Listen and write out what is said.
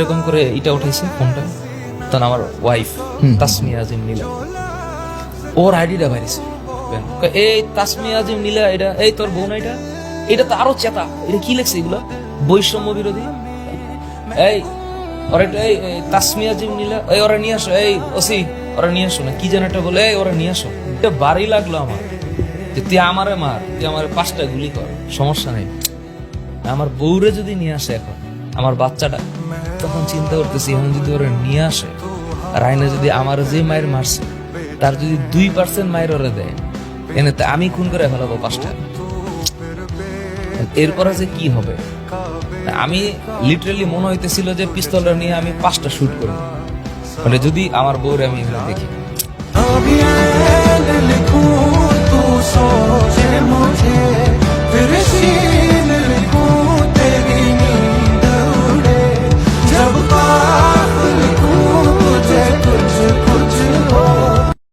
এরকম করে এটা উঠেছে ফোনটা। তখন আমার ওয়াইফ তাসমিয়া আজিম নীলা। ওর আইডিটা বাইরেছে। এই তাসমিয়া আজিম নীলা এটা এই তোর বোন এটা? এটা তো আরও চেতা। এটা কি লেখছে এগুলো? বৈষম্য বিরোধী? এই ওরা এই তাসমিয়া আজিম নীলা এই ওরা নিয়ে আসো এই ওসি ওরা নিয়ে আসো না কি যেন একটা বলে এই ওরা নিয়ে আসো। এটা বাড়ি লাগল আমার। যে তুই আমারে মার তুই আমার পাঁচটা গুলি কর সমস্যা নেই। আমার বউরে যদি নিয়ে আসে এখন আমার বাচ্চাটা তখন চিন্তা করতেছি, এখন যদি ওরা নিয়ে আসে আইনে যদি আমার যে মায়ের মারছে, তার যদি দুই পার্সেন্ট মায়ের ওরে দেয়, এনে আমি খুন করে ফেলাবো পাঁচটা। এরপরে যে কি হবে? আমি লিটারালি মনে হইতেছিল যে পিস্তলটা নিয়ে আমি পাঁচটা শুট করব। মানে যদি আমার বউরে আমি এখানে দেখি।